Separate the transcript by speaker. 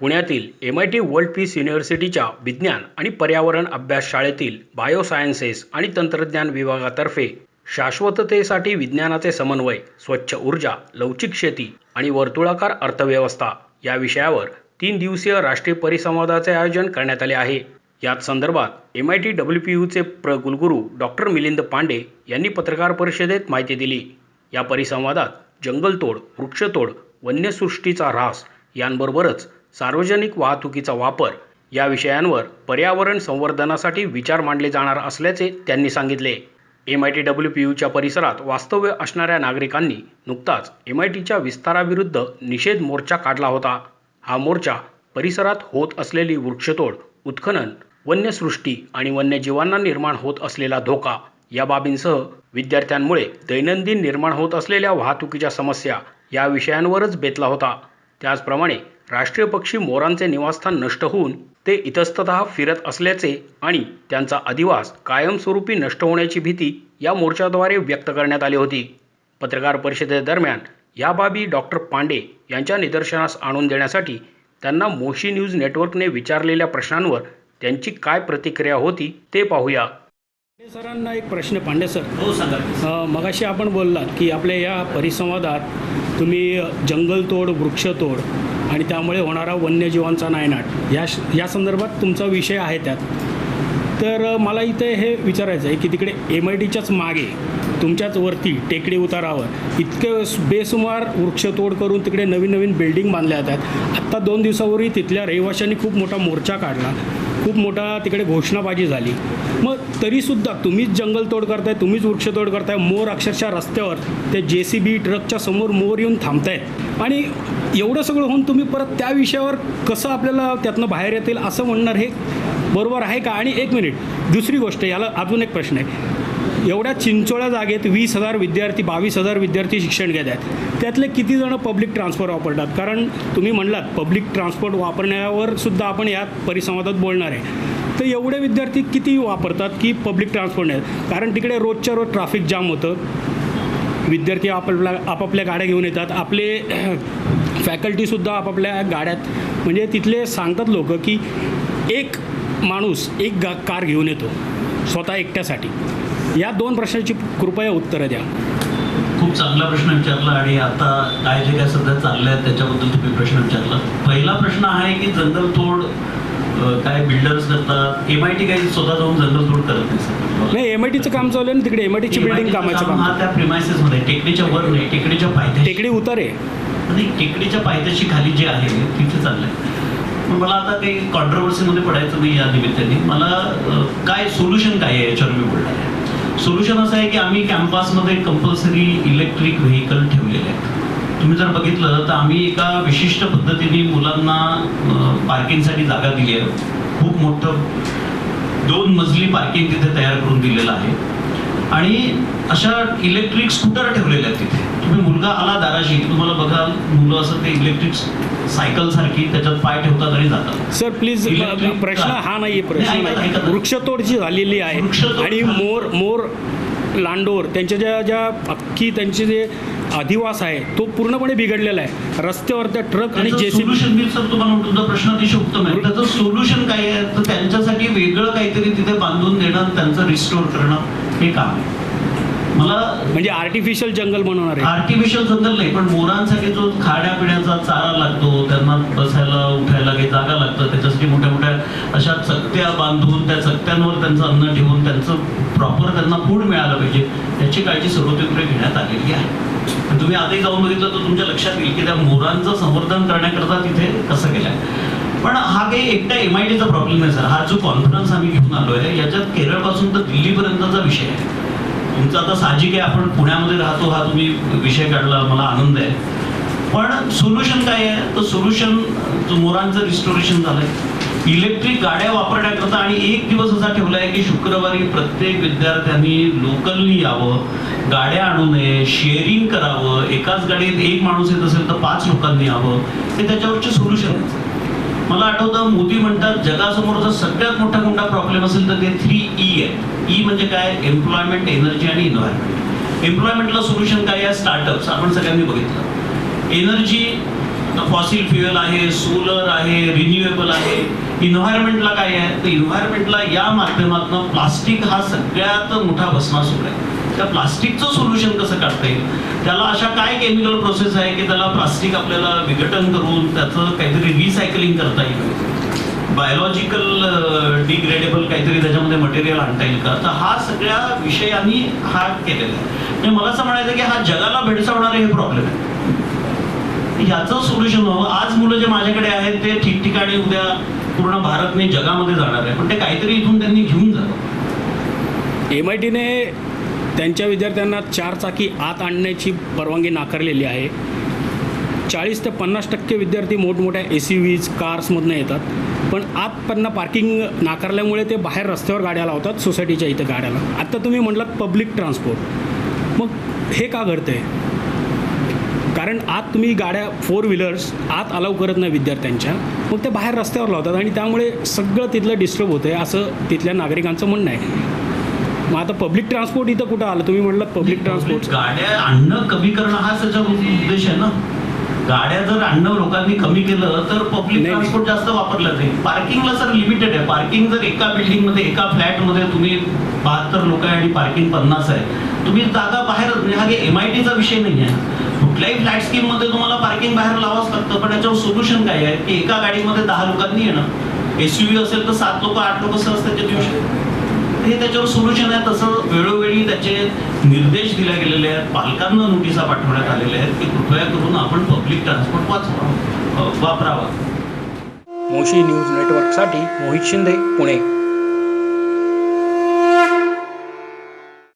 Speaker 1: पुण्यातील M I T world peace युनिव्हर्सिटीच्या विज्ञान आणि पर्यावरण अभ्यास शाळेतील बायोसायन्सेस आणि तंत्रज्ञान विभागातर्फे शाश्वततेसाठी विज्ञानाचे समन्वय स्वच्छ ऊर्जा लवचिक शेती आणि वर्तुळाकार अर्थव्यवस्था या विषयावर तीन दिवसीय राष्ट्रीय परिसंवादाचे आयोजन करण्यात आले आहे. याच संदर्भात M I T W P यूचे प्र कुलगुरू डॉक्टर मिलिंद पांडे यांनी पत्रकार परिषदेत माहिती दिली. या परिसंवादात जंगलतोड वृक्षतोड वन्यसृष्टीचा ऱ्हास यांबरोबरच सार्वजनिक वाहतुकीचा वापर या विषयांवर पर्यावरण संवर्धनासाठी विचार मांडले जाणार असल्याचे त्यांनी सांगितले. M I T W P यूच्या परिसरात वास्तव्य असणाऱ्या नागरिकांनी नुकताच एम आय टीच्या विस्ताराविरुद्ध निषेध मोर्चा काढला होता. हा मोर्चा परिसरात होत असलेली वृक्षतोड उत्खनन वन्यसृष्टी आणि वन्यजीवांना निर्माण होत असलेला धोका या बाबींसह विद्यार्थ्यांमुळे दैनंदिन निर्माण होत असलेल्या वाहतुकीच्या समस्या या विषयांवरच बेतला होता. त्याचप्रमाणे राष्ट्रीय पक्षी मोरांचे निवासस्थान नष्ट होऊन ते इतस्ततः फिरत असल्याचे आणि त्यांचा अधिवास कायमस्वरूपी नष्ट होण्याची भीती या मोर्चाद्वारे व्यक्त करण्यात आली होती. पत्रकार परिषदेदरम्यान या बाबी डॉक्टर पांडे यांच्या निदर्शनास आणून देण्यासाठी त्यांना मोशी न्यूज नेटवर्कने विचारलेल्या प्रश्नांवर त्यांची काय प्रतिक्रिया होती ते पाहूया. सरांना एक प्रश्न पांडे सर.
Speaker 2: हो सांगा.
Speaker 1: मगाशी आपण बोललात की आपल्या या परिसंवादात तुम्ही जंगलतोड वृक्षतोड आणि त्यामुळे होणारा वन्यजीवांचा नायनाट. या या संदर्भात तुमचा विषय आहे त्यात. तर मला इथे हे विचारायचं आहे की तिकडे एम आय टीच्याच मागे तुमच्याच वरती टेकडी उतारावर इतके बेसुमार वृक्षतोड करून तिकडे नवीन नवीन बिल्डिंग बांधल्या जातात. आत्ता दोन दिवसापूर्वी तिथल्या रहिवाशांनी खूप मोठा मोर्चा काढला. खूप मोठा तिकडे घोषणाबाजी झाली. मग तरीसुद्धा तुम्हीच जंगलतोड करताय तुम्हीच वृक्षतोड करताय मोर अक्षरशः रस्त्यावर ते जे सी बी ट्रकच्या समोर मोर येऊन थांबतायत. आणि एवढं सगळं होऊन तुम्ही परत त्या विषयावर कसं आपल्याला त्यातनं बाहेर येतील असं म्हणणार हे बरोबर आहे का? आणि एक मिनिट दुसरी गोष्ट याला अजून एक प्रश्न आहे. एवढ्या चिंचोळ्या जागेत वीस हजार विद्यार्थी बावीस हजार विद्यार्थी शिक्षण घेत आहेत. त्यातले किती जण पब्लिक ट्रान्सपोर्ट वापरतात? कारण तुम्ही म्हणलात पब्लिक ट्रान्सपोर्ट वापरण्यावर सुद्धा आपण या परिसंवादात बोलणार आहे. तर एवढे विद्यार्थी किती वापरतात की पब्लिक ट्रान्सपोर्ट नाही कारण तिकडे रोजच्या रोज ट्रॅफिक जाम होतं. विद्यार्थी आपापल्या आपापल्या गाड्या घेऊन येतात. आपले फॅकल्टीसुद्धा आपापल्या गाड्यात. म्हणजे तिथले सांगतात लोक की एक माणूस एक गा कार घेऊन येतो. स्वतः एकट्यासाठी. या दोन प्रश्नाची कृपया उत्तरं द्या.
Speaker 2: खूप चांगला प्रश्न विचारला आणि आता काय जे काय सध्या चाललंय त्याच्याबद्दल तुम्ही प्रश्न विचारला. पहिला प्रश्न आहे की जंगलतोड अं, काय बिल्डर्स करतात? एम आय टी काही स्वतः जाऊन जंगलतोड करत नाही.
Speaker 1: नाही एम आय टीचं काम चालू आहे ना तिकडे एम आय टीची बिल्डिंग कामाचं
Speaker 2: काम हा त्या प्रिमायसेस मध्ये टेकडीच्या वर नाही टेकडीच्या पायथ्याशी.
Speaker 1: टेकडी उतार आहे.
Speaker 2: आणि टेकडीच्या पायथ्याशी खाली जे आहे तिथे चाललंय. पण मला आता काही कॉन्ट्रोवर्सीमध्ये पडायचं नाही या निमित्ताने. मला काय सोल्युशन काय आहे याच्यावर मी बोलणार आहे. सोल्युशन असं आहे की आम्ही कॅम्पसमध्ये कंपल्सरी इलेक्ट्रिक व्हेकल ठेवलेले आहेत. तुम्ही जर बघितलं तर आम्ही एका विशिष्ट पद्धतीने मुलांना पार्किंगसाठी जागा दिली आहे. खूप मोठं. दोन मजली पार्किंग तिथे तयार करून दिलेलं आहे. आणि अशा इलेक्ट्रिक स्कूटर ठेवलेले आहेत तिथे. तुम्ही मुलगा आला दाराशी तुम्हाला बघाल मुलं असं ते इलेक्ट्रिक सायकल सारखी त्याच्यात पाय ठेवतात आणि जातात
Speaker 1: सर प्लीज प्रश्न. हा नाही प्रश्न नाही. वृक्षतोड जी झालेली आहे आणि. मोर मोर लांडोर त्यांच्या ज्या ज्या अख्खी त्यांचे जे अधिवास आहे तो पूर्णपणे बिघडलेला आहे रस्त्यावर त्या ट्रक आणि जेसीबी
Speaker 2: सोल्युशन मी सर तुम्हाला प्रश्न अतिशय उत्तम आहे त्याचं सोल्युशन काय आहे तर त्यांच्यासाठी वेगळं काहीतरी तिथे बांधून देणं त्यांचं रिस्टोर करणं हे काम आहे मला
Speaker 1: म्हणजे आर्टिफिशियल जंगल बनवणार आहे.
Speaker 2: आर्टिफिशियल जंगल नाही पण मोरांसाठी जो खाड्या पिण्याचा चारा लागतो त्यांना बसायला उठायला काही जागा लागतं त्याच्यासाठी मोठ्या मोठ्या अशा चकत्या बांधून त्या चकत्यांवर त्यांचं अन्न ठेवून त्यांचं प्रॉपर त्यांना फूड मिळालं पाहिजे याची काळजी सर्वतोपरी घेण्यात आलेली आहे. तुम्ही आधी जाऊन बघितलं तर तुमच्या लक्षात येईल की त्या मोरांचं संवर्धन करण्याकरता तिथे कसं केलंय. पण हा काही एकटा एम आय टीचा प्रॉब्लेम नाही सर. हा जो कॉन्फरन्स आम्ही घेऊन आलो आहे याच्यात केरळपासून तर दिल्लीपर्यंतचा विषय आहे. तुमचं आता साहजिक आहे आपण पुण्यामध्ये राहतो हा तुम्ही विषय काढला मला आनंद आहे. पण सोल्युशन काय आहे? तर सोल्युशन मोरांचं रिस्टोरेशन झालंय. इलेक्ट्रिक गाड्या वापरण्याकरता आणि एक दिवस असा ठेवला आहे की शुक्रवारी प्रत्येक विद्यार्थ्यांनी लोकलनी यावं गाड्या आणू नये शेअरिंग करावं. एकाच गाडीत एक माणूस येत असेल तर पाच लोकांनी यावं. हे त्याच्यावरचे सोल्युशन आहे. मला आठवतं मोदी म्हणतात जगासमोरचा सगळ्यात मोठा कोणता प्रॉब्लेम असेल तर ते थ्री ई आहे ई म्हणजे काय? एम्प्लॉयमेंट एनर्जी आणि इन्व्हायरमेंट एम्प्लॉयमेंटला सोल्युशन काय आहे? स्टार्टअप्स आपण सगळ्यांनी बघितलं. एनर्जी फॉसिल फ्युएल आहे सोलर आहे रिन्युएबल आहे. इन्व्हायरमेंटला काय आहे? तर इन्व्हायरमेंटला या माध्यमातून प्लास्टिक हा सगळ्यात मोठा भस्मासूर आहे. त्या प्लास्टिकचं सोल्युशन कसं काढता येईल? त्याला अशा काय केमिकल प्रोसेस आहे की त्याला प्लास्टिक आपल्याला विघटन करून त्याचं काहीतरी रिसायकलिंग करता येईल? बायोलॉजिकल डिग्रेडेबल काहीतरी त्याच्यामध्ये मटेरियल आणता येईल का? तर हा सगळ्या विषयांनी हा केलेला आहे. म्हणजे मला असं म्हणायचं की हा जगाला भेडसावणारे हे प्रॉब्लेम आहे. ह्याचं सोल्युशन व्हावं. आज मुलं जे माझ्याकडे आहेत ते ठिकठिकाणी उद्या पूर्ण भारतने जगामध्ये जाणार आहे. पण ते काहीतरी इथून त्यांनी घेऊन जावं.
Speaker 1: एम आय टीने त्यांच्या विद्यार्थ्यांना चार चाकी आत आणण्याची परवानगी नाकारलेली आहे. चाळीस ते पन्नास टक्के विद्यार्थी मोठमोठ्या ए सी व्हीज कार्समधनं येतात. पण आत त्यांना पार्किंग नाकारल्यामुळे ते बाहेर रस्त्यावर गाड्या लावतात सोसायटीच्या इथं गाड्याला. आत्ता तुम्ही म्हटलात पब्लिक ट्रान्सपोर्ट मग हे का घडतंय? कारण आत तुम्ही गाड्या फोर व्हीलर्स आत अलाव करत नाही विद्यार्थ्यांच्या. मग ते बाहेर रस्त्यावर लावतात आणि त्यामुळे सगळं तिथलं डिस्टर्ब होतं आहे असं तिथल्या नागरिकांचं म्हणणं आहे. मग आता पब्लिक ट्रान्सपोर्ट इथं कुठं आलं? तुम्ही म्हटलं पब्लिक ट्रान्सपोर्ट
Speaker 2: गाड्या आणणं कमी करणं हा त्याचा उद्देश आहे ना. गाड्या जर आणणं लोकांनी कमी केलं तर पब्लिक. ट्रान्सपोर्ट जास्त वापरलं जाईल. पार्किंगला सर लिमिटेड आहे. पार्किंग जर एका बिल्डिंगमध्ये एका फ्लॅटमध्ये तुम्ही बहात्तर लोक आहे आणि पार्किंग पन्नास आहे. तुम्ही जागा बाहेर म्हणजे हा एम आय टीचा विषय नाही आहे कुठल्याही फ्लॅट स्कीममध्ये तुम्हाला पार्किंग बाहेर लावावंच लागतं. पण याच्यावर सोल्युशन काय आहे? की एका गाडीमध्ये दहा लोकांनी येणं. एसयूव्ही असेल तर सात लोक आठ लोक सहज त्याच्यात येऊ शकतात. हे त्याच्यावर सोल्युशन आहे. तसं वेळोवेळी त्याचे निर्देश दिले गेलेले आहेत. पालकांना नोटिसा पाठवण्यात आलेल्या आहेत की कृपया करून आपण पब्लिक ट्रान्सपोर्ट वाचवा वापरावा.
Speaker 1: मोशी न्यूज नेटवर्कसाठी मोहित शिंदे पुणे.